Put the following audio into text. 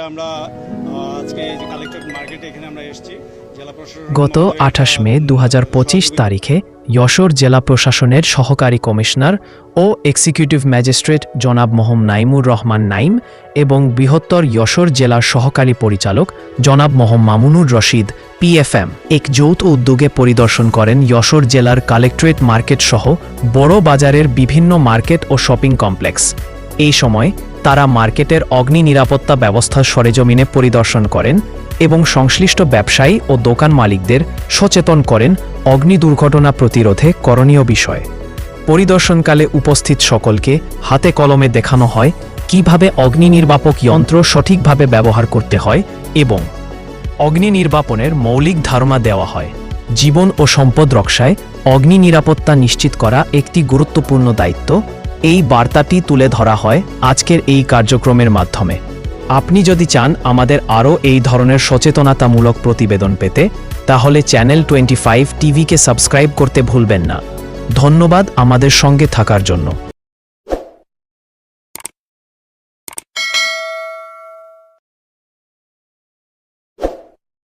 আমরা আজকে যে কালেক্টরেট মার্কেটে এখানে আমরা এসেছি গত আঠাশ মে দু হাজার পঁচিশ তারিখে যশোর জেলা প্রশাসনের সহকারী কমিশনার ও এক্সিকিউটিভ ম্যাজিস্ট্রেট জনাব মোহাম্মদ নাইমুর রহমান নাইম এবং বৃহত্তর যশোর জেলার সহকারী পরিচালক জনাব মোহাম্মদ মামুনুর রশিদ পিএফএম এক যৌথ উদ্যোগে পরিদর্শন করেন যশোর জেলার কালেক্টরেট মার্কেট সহ বড় বাজারের বিভিন্ন মার্কেট ও শপিং কমপ্লেক্স এই সময় তারা মার্কেটের অগ্নি নিরাপত্তা ব্যবস্থা সরেজমিনে পরিদর্শন করেন এবং সংশ্লিষ্ট ব্যবসায়ী ও দোকান মালিকদের সচেতন করেন অগ্নি দুর্ঘটনা প্রতিরোধে করণীয় বিষয়। পরিদর্শনকালে উপস্থিত সকলকে হাতে কলমে দেখানো হয় কীভাবে অগ্নি নির্বাপক যন্ত্র সঠিকভাবে ব্যবহার করতে হয় এবং অগ্নি নির্বাপনের মৌলিক ধারণা দেওয়া হয়। জীবন ও সম্পদ রক্ষায় অগ্নি নিরাপত্তা নিশ্চিত করা একটি গুরুত্বপূর্ণ দায়িত্ব। এই বার্তাটি তুলে ধরা হয় আজকের এই কার্যক্রমের মাধ্যমে। আপনি যদি চান আমাদের আরও এই ধরনের সচেতনতামূলক প্রতিবেদন পেতে, তাহলে চ্যানেল টোয়েন্টি ফাইভ টিভিকে সাবস্ক্রাইব করতে ভুলবেন না। ধন্যবাদ আমাদের সঙ্গে থাকার জন্য।